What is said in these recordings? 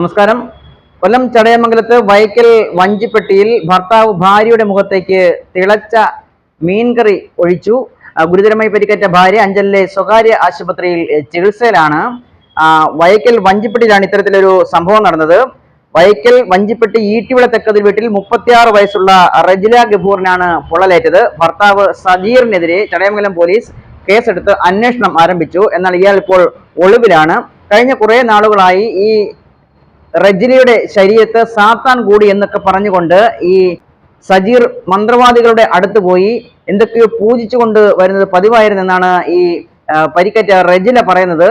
നമസ്കാരം. കൊല്ലം ചടയമംഗലത്ത് വൈക്കൽ വഞ്ചിപ്പെട്ടിയിൽ ഭർത്താവ് ഭാര്യയുടെ മുഖത്തേക്ക് തിളച്ച മീൻകറി ഒഴിച്ചു. ഗുരുതരമായി പരിക്കേറ്റ ഭാര്യ അഞ്ചലിലെ സ്വകാര്യ ആശുപത്രിയിൽ ചികിത്സയിലാണ്. വൈക്കൽ വഞ്ചിപ്പെട്ടിയിലാണ് ഇത്തരത്തിലൊരു സംഭവം നടന്നത്. വൈക്കൽ വഞ്ചിപ്പെട്ടി ഈട്ടിവിള തെക്കതിൽ വീട്ടിൽ മുപ്പത്തിയാറ് വയസ്സുള്ള റജില ഗഫൂറിനാണ് പൊള്ളലേറ്റത്. ഭർത്താവ് സജീറിനെതിരെ ചടയമംഗലം പോലീസ് കേസെടുത്ത് അന്വേഷണം ആരംഭിച്ചു. എന്നാൽ ഇയാൾ ഇപ്പോൾ ഒളിവിലാണ്. കഴിഞ്ഞ കുറേ നാളുകളായി ഈ റജിലയുടെ ശരീരത്ത് സാത്താൻ കൂടി എന്നൊക്കെ പറഞ്ഞുകൊണ്ട് ഈ സജീർ മന്ത്രവാദികളുടെ അടുത്ത് പോയി എന്തൊക്കെയോ പൂജിച്ചുകൊണ്ട് വരുന്നത് പതിവായിരുന്നെന്നാണ് ഈ പരിക്കേറ്റ റജില പറയുന്നത്.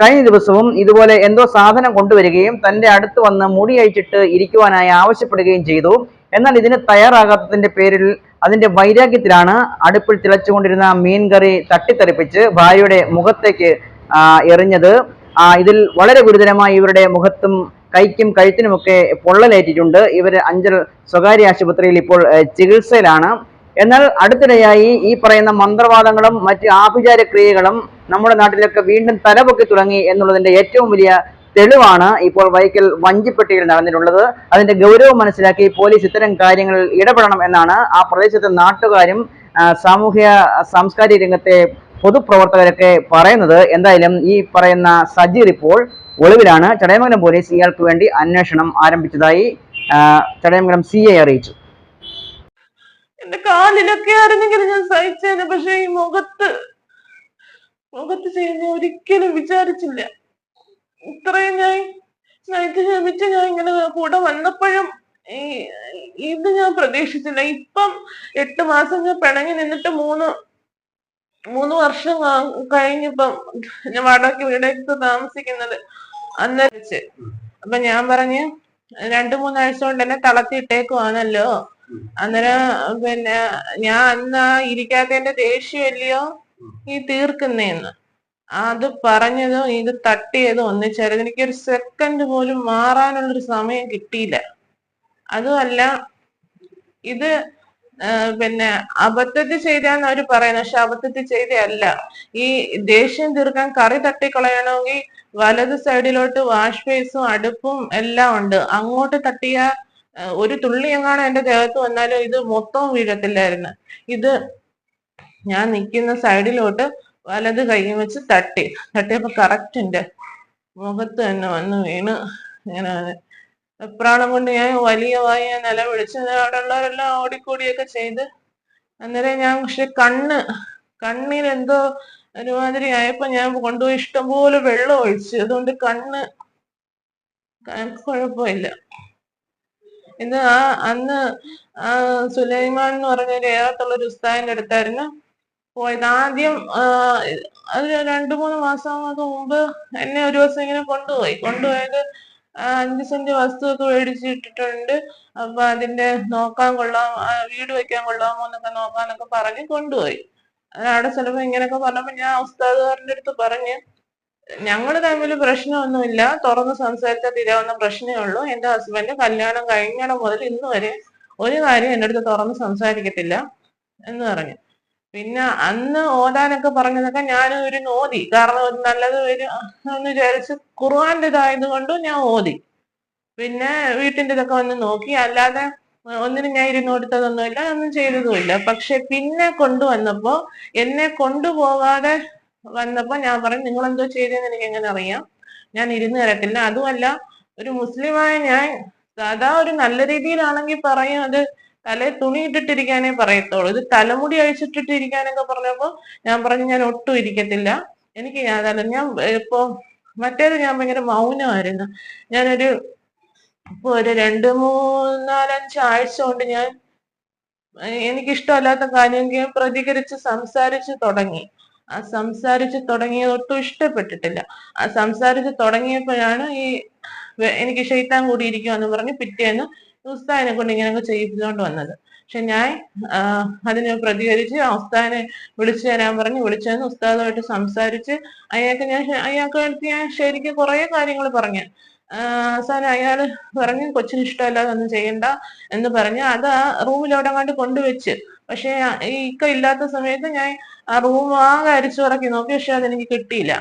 കഴിഞ്ഞ ദിവസവും ഇതുപോലെ എന്തോ സാധനം കൊണ്ടുവരികയും തന്റെ അടുത്ത് വന്ന് മുടി അഴിച്ചിട്ട് ഇരിക്കുവാനായി ആവശ്യപ്പെടുകയും ചെയ്തു. എന്നാൽ ഇതിന് തയ്യാറാകാത്തതിന്റെ പേരിൽ അതിന്റെ വൈരാഗ്യത്തിലാണ് അടുപ്പിൽ തിളച്ചുകൊണ്ടിരുന്ന മീൻകറി തട്ടിത്തെറിപ്പിച്ച് ഭാര്യയുടെ മുഖത്തേക്ക് എറിഞ്ഞത്. ഇതിൽ വളരെ ഗുരുതരമായി ഇവരുടെ മുഖത്തും കൈക്കും കഴുത്തിനുമൊക്കെ പൊള്ളലേറ്റിട്ടുണ്ട്. ഇവർ അഞ്ചൽ സ്വകാര്യ ആശുപത്രിയിൽ ഇപ്പോൾ ചികിത്സയിലാണ്. എന്നാൽ അടുത്തിടെയായി ഈ പറയുന്ന മന്ത്രവാദങ്ങളും മറ്റ് ആഭിചാര ക്രിയകളും നമ്മുടെ നാട്ടിലൊക്കെ വീണ്ടും തലപൊക്കി തുടങ്ങി എന്നുള്ളതിന്റെ ഏറ്റവും വലിയ തെളിവാണ് ഇപ്പോൾ വൈക്കൽ വഞ്ചിപ്പെട്ടിയിൽ നടന്നിട്ടുള്ളത്. അതിന്റെ ഗൗരവം മനസ്സിലാക്കി പോലീസ് ഇത്തരം കാര്യങ്ങളിൽ ഇടപെടണം എന്നാണ് ആ പ്രദേശത്തെ നാട്ടുകാരും സാമൂഹ്യ സാംസ്കാരിക രംഗത്തെ പൊതുപ്രവർത്തകരൊക്കെ പറയുന്നത്. എന്തായാലും ഈ പറയുന്ന സജീർ ഇപ്പോൾ ഒളിവിലാണ് ചടയമംഗലം പോലീസ് ഇയാൾക്ക് വേണ്ടി അന്വേഷണം ആരംഭിച്ചതായി ചടയമംഗലം സി ഐ അറിയിച്ചു. എന്റെ കാലിലൊക്കെ ആയിരുന്നെങ്കിൽ ഞാൻ സഹിച്ചേനെ പക്ഷെ ഈ മുഖത്ത് മുഖത്ത് ചെയ്യുന്ന ഒരിക്കലും വിചാരിച്ചില്ല. ഇത്രയും ഞാൻ സഹിച്ച് ക്ഷമിച്ച് ഞാൻ ഇങ്ങനെ കൂടെ വന്നപ്പോഴും ഈ ഇത് ഞാൻ പ്രതീക്ഷിച്ചില്ല. ഇപ്പം എട്ട് മാസം ഞാൻ പിണങ്ങി നിന്നിട്ട് മൂന്ന് മൂന്ന് വർഷം കഴിഞ്ഞപ്പം കഴിഞ്ഞിപ്പം ഞാൻ വാടക വീടെടുത്ത് താമസിക്കുന്നത് അന്നരിച്ച് അപ്പൊ ഞാൻ പറഞ്ഞു രണ്ടു മൂന്നാഴ്ച കൊണ്ട് തന്നെ തളത്തിട്ടേക്കുവാണല്ലോ അന്നേരം പിന്നെ ഞാൻ അന്ന് ഇരിക്കാത്തതിന്റെ ദേഷ്യമല്ലയോ? ഈ തീർക്കുന്നേന്ന്. അത് പറഞ്ഞതും ഇത് തട്ടിയതും ഒന്നിച്ചായിരുന്നു എനിക്കൊരു സെക്കൻഡ് പോലും മാറാനുള്ളൊരു സമയം കിട്ടിയില്ല. അതുമല്ല ഇത് പിന്നെ അബദ്ധത്തിൽ ചെയ്താന്ന് അവർ പറയുന്നത് പക്ഷെ അബദ്ധത്തിൽ ചെയ്തയല്ല ഈ ദേഷ്യം തീർക്കാൻ കറി തട്ടിക്കളയണമെങ്കിൽ വലത് സൈഡിലോട്ട് വാഷ് ബേസും അടുപ്പും എല്ലാം ഉണ്ട്. അങ്ങോട്ട് തട്ടിയ ഒരു തുള്ളി എങ്ങാണോ എന്റെ ദേഹത്ത് വന്നാലും ഇത് മൊത്തം വീഴത്തില്ലായിരുന്നു. ഇത് ഞാൻ നിൽക്കുന്ന സൈഡിലോട്ട് വലത് കൈ വെച്ച് തട്ടി. തട്ടിയപ്പോ കറക്റ്റ് എന്റെ മുഖത്ത് തന്നെ വന്ന് വീണ്. ഇങ്ങനെ എപ്രാളം കൊണ്ട് ഞാൻ വലിയ വായി ഞാൻ നിലവിളിച്ച് അവിടെ ഉള്ളവരെല്ലാം ഓടിക്കൂടിയൊക്കെ ചെയ്ത് അന്നേരം ഞാൻ പക്ഷെ കണ്ണ് കണ്ണിൽ എന്തോ ഒരുമാതിരി ആയപ്പോ ഞാൻ കൊണ്ടുപോയി ഇഷ്ടംപോലെ വെള്ളം ഒഴിച്ചു. അതുകൊണ്ട് കണ്ണ് കുഴപ്പമില്ല. ഇത് ആ അന്ന് ആ സുലൈമാൻ എന്ന് പറഞ്ഞ ഒരു ഏറത്തുള്ള ഒരു ഉസ്താദിന്റെ അടുത്തായിരുന്നു. പോയത്. ആദ്യം അത് രണ്ടു മൂന്ന് മാസം മുമ്പ് എന്നെ ഒരു ദിവസം ഇങ്ങനെ കൊണ്ടുപോയി. കൊണ്ടുപോയത് അഞ്ച് സെന്റ് വസ്തുവൊക്കെ മേടിച്ചിട്ടിട്ടുണ്ട്. അപ്പൊ അതിന്റെ നോക്കാൻ കൊള്ളാം വീട് വെക്കാൻ കൊള്ളാമോ എന്നൊക്കെ നോക്കാനൊക്കെ പറഞ്ഞ് കൊണ്ടുപോയി. അവിടെ ചിലപ്പോ ഇങ്ങനെയൊക്കെ പറഞ്ഞപ്പോ ഞാൻ ഉസ്താദുകാരന്റെ അടുത്ത് പറഞ്ഞ് ഞങ്ങൾ തമ്മിൽ പ്രശ്നമൊന്നുമില്ല. തുറന്ന് സംസാരിച്ചാൽ തീരാവുന്ന പ്രശ്നമേ ഉള്ളൂ. എന്റെ ഹസ്ബൻഡ് കല്യാണം കഴിഞ്ഞിടം മുതൽ ഇന്ന് വരെ ഒരു കാര്യം എന്റെ അടുത്ത് തുറന്ന് സംസാരിക്കത്തില്ല എന്ന് പറഞ്ഞു. പിന്നെ അന്ന് ഓതാനൊക്കെ പറഞ്ഞതൊക്കെ ഞാനും ഒരു ഓതി കാരണം ഒരു നല്ലത് ഒരു എന്ന് വിചാരിച്ച് ഖുർആന്റെ ഇതായത് കൊണ്ട് ഞാൻ ഓതി. പിന്നെ വീട്ടിന്റെ ഇതൊക്കെ വന്ന് നോക്കി. അല്ലാതെ ഒന്നിനും ഞാൻ ഇരുന്ന് കൊടുത്തതൊന്നുമില്ല ഒന്നും ചെയ്തതുമില്ല. പക്ഷെ പിന്നെ കൊണ്ടുവന്നപ്പോ എന്നെ കൊണ്ടുപോകാതെ വന്നപ്പോ ഞാൻ പറഞ്ഞു നിങ്ങൾ എന്തോ ചെയ്തെന്ന് എനിക്ക് എങ്ങനെ അറിയാം? ഞാൻ ഇരുന്ന് തരത്തില്ല. അതുമല്ല ഒരു മുസ്ലിമായ ഞാൻ സാധാ ഒരു നല്ല രീതിയിലാണെങ്കിൽ പറയും അത് തലയിൽ തുണി ഇട്ടിട്ടിരിക്കാനേ പറയത്തുള്ളൂ. ഇത് തലമുടി അഴിച്ചിട്ടിട്ട് ഇരിക്കാനൊക്കെ പറഞ്ഞപ്പോ ഞാൻ പറഞ്ഞു ഞാൻ ഒട്ടും ഇരിക്കത്തില്ല. എനിക്ക് അതല്ല ഞാൻ ഇപ്പോ മറ്റേത് ഞാൻ ഭയങ്കര മൗനമായിരുന്നു. ഞാനൊരു ഇപ്പൊ ഒരു രണ്ട് മൂന്നാലഞ്ച് ആഴ്ച കൊണ്ട് ഞാൻ എനിക്കിഷ്ടമല്ലാത്ത കാര്യമെങ്കിൽ പ്രതികരിച്ച് സംസാരിച്ച് തുടങ്ങി. ആ സംസാരിച്ച് തുടങ്ങിയത് ഒട്ടും ഇഷ്ടപ്പെട്ടിട്ടില്ല. ആ സംസാരിച്ച് തുടങ്ങിയപ്പോഴാണ് ഈ എനിക്ക് ഷെയ്ത്താൻ കൂടി ഇരിക്കുമെന്ന് പറഞ്ഞ് പിറ്റേന്ന് ഉസ്താദിനെ കൊണ്ട് ഇങ്ങനെയൊക്കെ ചെയ്യിപ്പിച്ചുകൊണ്ട് വന്നത്. പക്ഷെ ഞാൻ അതിനെ പ്രതികരിച്ച് ഉസ്താദിനെ വിളിച്ചു തരാൻ പറഞ്ഞ് വിളിച്ചു തന്ന് ഉസ്താദുമായിട്ട് സംസാരിച്ച് അയാൾക്ക് ഞാൻ അയാൾക്ക് വേണ്ടി ഞാൻ ശരിക്കും കുറേ കാര്യങ്ങൾ പറഞ്ഞു. അവസാനം അയാൾ പറഞ്ഞു കൊച്ചിന് ഇഷ്ടമല്ലാതെ ഒന്നും ചെയ്യണ്ട എന്ന് പറഞ്ഞ്. അത് ആ റൂമിൽ കണ്ട് കൊണ്ടുവച്ച്. പക്ഷെ ഈ ഇക്ക ഇല്ലാത്ത സമയത്ത് ഞാൻ ആ റൂം ആകെ അരിച്ചു പറക്കി നോക്കി. പക്ഷെ അതെനിക്ക് കിട്ടിയില്ല.